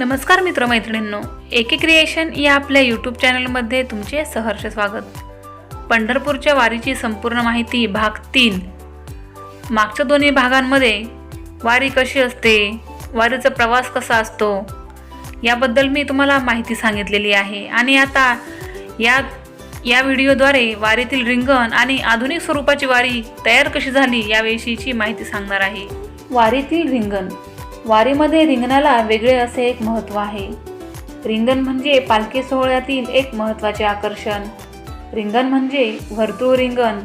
नमस्कार मित्रमैत्रिणींनो एके क्रिएशन या आपल्या यूट्यूब चॅनलमध्ये तुमचे सहर्ष स्वागत. पंढरपूरच्या वारीची संपूर्ण माहिती भाग तीन. मागच्या दोन्ही भागांमध्ये वारी कशी असते वारीचा प्रवास कसा असतो याबद्दल मी तुम्हाला माहिती सांगितलेली आहे. आणि आता या या व्हिडिओद्वारे वारीतील रिंगण आणि आधुनिक स्वरूपाची वारी तयार कशी झाली याविषयीची माहिती सांगणार आहे. वारीतील रिंगण. वारीमध्ये रिंगणाला वेगळे असे एक महत्त्व आहे. रिंगण म्हणजे पालखी सोहळ्यातील एक महत्त्वाचे आकर्षण. रिंगण म्हणजे वर्तुळ रिंगण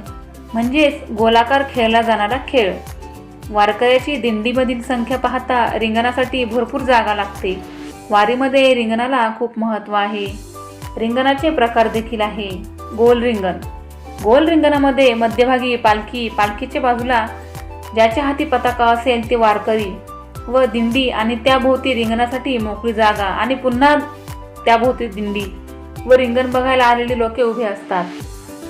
म्हणजेच गोलाकार खेळला जाणारा खेळ. वारकऱ्याची दिंडीमधील संख्या पाहता रिंगणासाठी भरपूर जागा लागते. वारीमध्ये रिंगणाला खूप महत्त्व आहे. रिंगणाचे प्रकार देखील आहे. गोल रिंगण. गोल रिंगणामध्ये मध्यभागी पालखी पालखीच्या बाजूला ज्याच्या हाती पताका असेल ते वारकरी व दिंडी आणि त्याभोवती रिंगणासाठी मोकळी जागा आणि पुन्हा त्याभोवती दिंडी व रिंगण बघायला आलेली लोके उभे असतात.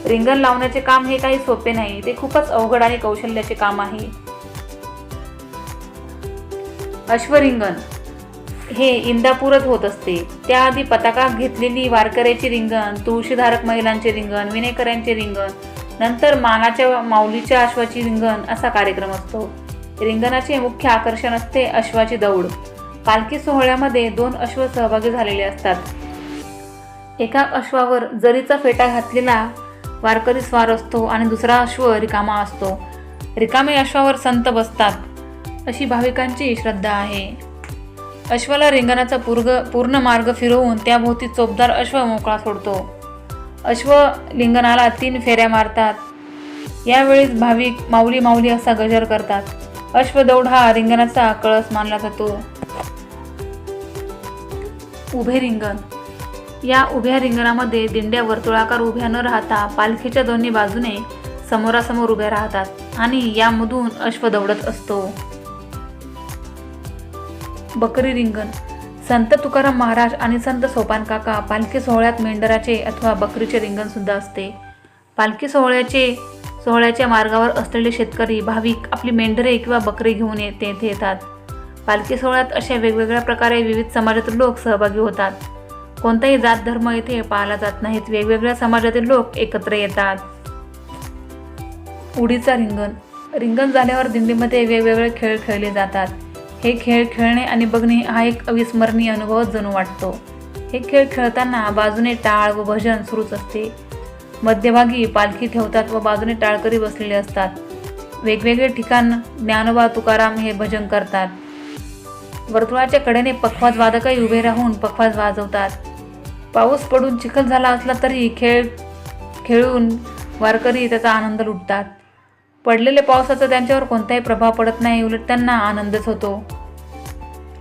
रिंगण लावण्याचे काम हे काही सोपे नाही ते खूपच अवघड आणि कौशल्याचे काम आहे. अश्वरिंगण हे इंदापूरच होत असते. त्याआधी पताका घेतलेली वारकऱ्याची रिंगण तुळशीधारक महिलांचे रिंगण विनेकऱ्यांचे रिंगण नंतर मानाच्या माऊलीच्या अश्वाची रिंगण असा कार्यक्रम असतो. रिंगणाचे मुख्य आकर्षण असते अश्वाची दौड. पालखी सोहळ्यामध्ये दोन अश्व सहभागी झालेले असतात. एका अश्वावर जरीचा फेटा घातलेला वारकरी स्वार असतो आणि दुसरा अश्व रिकामा असतो. रिकामे अश्वावर संत बसतात अशी भाविकांची श्रद्धा आहे. अश्वाला रिंगणाचा पूर्ग पूर्ण मार्ग फिरवून त्याभोवती चोपदार अश्व मोकळा सोडतो. अश्व लिंगणाला तीन फेऱ्या मारतात. यावेळीच भाविक माऊली माऊली असा गजर करतात. अश्वदौड हा रिंगणाचा कळस मानला जातो. उभे रिंगण. या उभ्या रिंगणामध्ये दिंड्या वर्तुळाकार उभ्या न राहता पालखीच्या दोन्ही बाजूने समोरासमोर उभ्या राहतात आणि यामधून अश्व दौडत असतो. बकरी रिंगण. संत तुकाराम महाराज आणि संत सोपान काका पालखी सोहळ्यात मेंढराचे अथवा बकरीचे रिंगण सुद्धा असते. पालखी सोहळ्याचे सोहळ्याच्या मार्गावर असलेले शेतकरी भाविक आपली मेंढरे किंवा बकरी घेऊन येते येथे येतात. पालखी सोहळ्यात अशा वेगवेगळ्या प्रकारे विविध समाजातील लोक सहभागी होतात. कोणताही जात धर्म येथे पाळला जात नाहीत. वेगवेगळ्या समाजातील लोक एकत्र येतात. उडीचा रिंगण. रिंगण झाल्यावर दिंडीमध्ये वेगवेगळे खेळ खेळले जातात. हे खेळ खेळणे आणि बघणे हा एक अविस्मरणीय अनुभव जणू वाटतो. हे खेळ खेळताना बाजूने टाळ व भजन सुरूच असते. मध्यभागी पालखी ठेवतात व बाजूने टाळकरी बसलेले असतात. वेगवेगळे ठिकाण ज्ञानोबा तुकाराम हे भजन करतात. वर्तुळाच्या कडेने पखवाज वादकही उभे राहून पखवाज वाजवतात. पाऊस पडून चिखल झाला असला तरी खेळ खेळून वारकरी त्याचा आनंद लुटतात. पडलेल्या पावसाचा त्यांच्यावर कोणताही प्रभाव पडत नाही उलट त्यांना आनंदच होतो.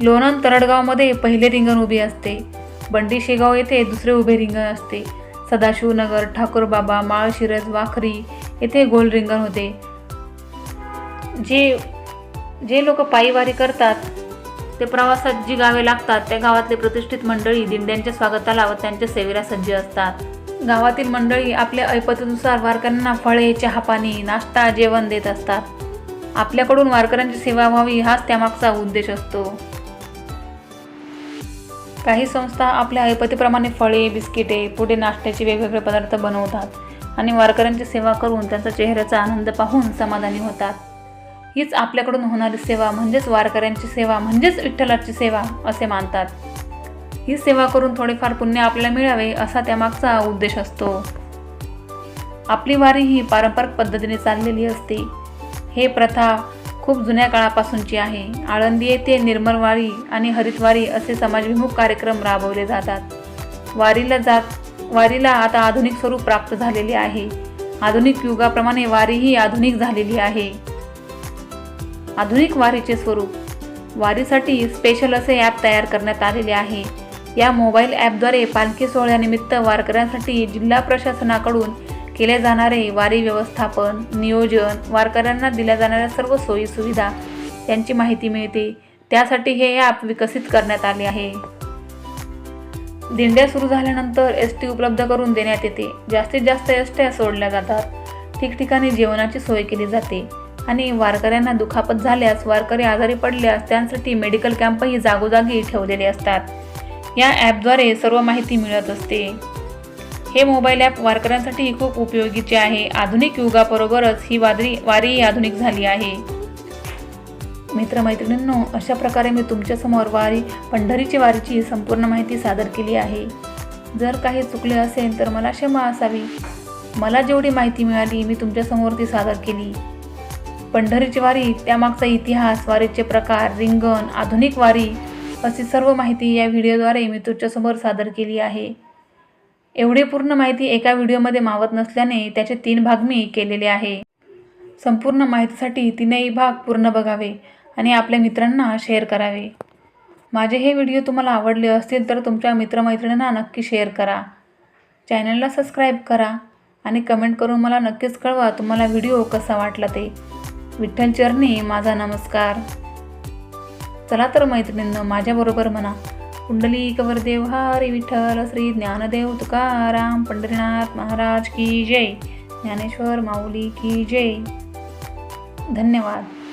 लोणंद तरडगावमध्ये पहिले रिंगण उभे असते. बंडी शेगाव येथे दुसरे उभे रिंगण असते. सदाशिवनगर ठाकूरबाबा माळशिरस वाखरी येथे गोल रिंगण होते. जे जे लोक पायीवारी करतात ते प्रवासात जी गावे लागतात त्या गावातले प्रतिष्ठित मंडळी दिंड्यांच्या स्वागताला व त्यांच्या सेवेला सज्ज असतात. गावातील मंडळी आपल्या ऐपतीनुसार वारकऱ्यांना फळे चहापाणी नाश्ता जेवण देत असतात. आपल्याकडून वारकऱ्यांची सेवा व्हावी हाच त्यामागचा उद्देश असतो. काही संस्था आपल्या ऐपतीप्रमाणे फळे बिस्किटे पुढे नाश्त्याचे वेगवेगळे पदार्थ बनवतात आणि वारकऱ्यांची सेवा करून त्यांचा चेहऱ्याचा आनंद पाहून समाधानी होतात. हीच आपल्याकडून होणारी सेवा म्हणजेच वारकऱ्यांची सेवा म्हणजेच विठ्ठलाची सेवा असे मानतात. ही सेवा करून थोडेफार पुण्य आपल्याला मिळावे असा त्यामागचा उद्देश असतो. आपली वारी ही पारंपरिक पद्धतीने चाललेली असते. हे प्रथा खूप जुन्या काळापासूनची आहे. आळंदी येथे निर्मलवारी आणि हरितवारी असे समाजविमुख कार्यक्रम राबवले जातात. वारीला जात वारीला आता आधुनिक स्वरूप प्राप्त झालेले आहे. आधुनिक युगाप्रमाणे वारी ही आधुनिक झालेली आहे. आधुनिक वारीचे स्वरूप. वारीसाठी स्पेशल असे ॲप तयार करण्यात आलेले आहे. या मोबाईल ॲपद्वारे पालखी सोहळ्यानिमित्त वारकऱ्यांसाठी जिल्हा प्रशासनाकडून केले जाणारे वारी व्यवस्थापन नियोजन वारकऱ्यांना दिल्या जाणाऱ्या सर्व सोयी सुविधा यांची माहिती मिळते. त्यासाठी हे ॲप विकसित करण्यात आले आहे. दिंड्या सुरू झाल्यानंतर एस टी उपलब्ध करून देण्यात येते. जास्तीत जास्त एस ट्या सोडल्या जातात. ठिकठिकाणी जेवणाची सोय केली जाते आणि वारकऱ्यांना दुखापत झाल्यास वारकरी आजारी पडल्यास त्यांसाठी मेडिकल कॅम्पही जागोजागी ठेवलेले असतात. या ॲपद्वारे सर्व माहिती मिळत असते. हे मोबाईल ॲप वारकऱ्यांसाठी खूप उपयोगीचे आहे. आधुनिक युगाबरोबरच ही वादरी वारीही आधुनिक झाली आहे. मित्रमैत्रिणींनो अशा प्रकारे मी तुमच्यासमोर वारी पंढरीची वारीची संपूर्ण माहिती सादर केली आहे. जर काही चुकले असेल तर मला क्षमा असावी. मला जेवढी माहिती मिळाली मी तुमच्यासमोर ती सादर केली. पंढरीची वारी त्यामागचा इतिहास वारीचे प्रकार रिंगण आधुनिक वारी अशी सर्व माहिती या व्हिडिओद्वारे मी तुमच्यासमोर सादर केली आहे. एवढी पूर्ण माहिती एका व्हिडिओमध्ये मावत नसल्याने त्याचे तीन भाग मी केलेले आहे. संपूर्ण माहितीसाठी तीनही भाग पूर्ण बघावे आणि आपल्या मित्रांना शेअर करावे. माझे हे व्हिडिओ तुम्हाला आवडले असतील तर तुमच्या मित्रमैत्रिणींना नक्की शेअर करा. चॅनलला सबस्क्राईब करा आणि कमेंट करून मला नक्कीच कळवा तुम्हाला व्हिडिओ कसा वाटला ते. विठ्ठल चरणी माझा नमस्कार. चला तर मैत्रिणींना माझ्याबरोबर म्हणा. कुंडली कवरदेव हरी विठ्ठल श्री ज्ञानदेव तुकाराम पंढरीनाथ महाराज की जय ज्ञानेश्वर माऊली की जय. धन्यवाद.